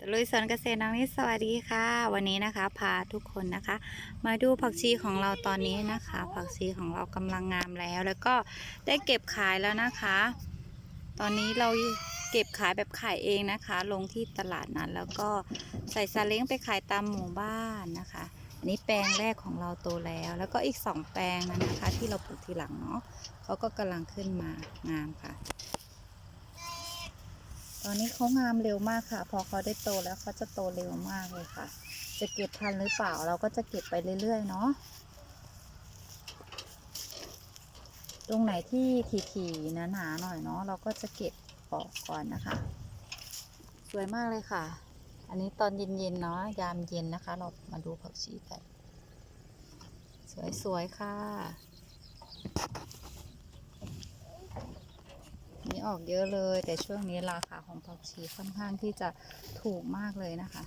ตลุยสวนเกษตรน้องนิดสวัสดีค่ะ วันนี้นะคะ พาทุกคนนะคะ มาดูผักชีของเราตอนนี้นะคะ ผักชีของเรากำลังงามแล้ว แล้วก็ได้เก็บขายแล้วนะคะ ตอนนี้เราเก็บขายแบบขายเองนะคะ ลงที่ตลาดนั้นแล้วก็ใส่ซาเล้งไปขายตามหมู่บ้านนะคะอันนี้แปลงแรกของเราโตแล้ว แล้วก็อีกสองแปลงนะคะ ที่เราปลูกทีหลังเนาะเขาก็กำลังขึ้นมางามค่ะ อนนี้เขางามเร็วมากค่ะ พอเขาได้โตแล้วเขาจะโตเร็วมากเลยค่ะ จะเก็บทันหรือเปล่าเราก็จะเก็บไปเรื่อยๆเนาะตรงไหนที่ถี่ๆหนาๆหน่อยเนาะเราก็จะเก็บออกก่อนนะคะ สวยมากเลยค่ะ อันนี้ตอนเย็นๆเนาะยามเย็นนะคะ เรามาดูผักชีกัน สวยๆค่ะ ออกเยอะเลย แต่ช่วงนี้ราคาของผักชีค่อนข้างที่จะถูกมากเลยนะคะ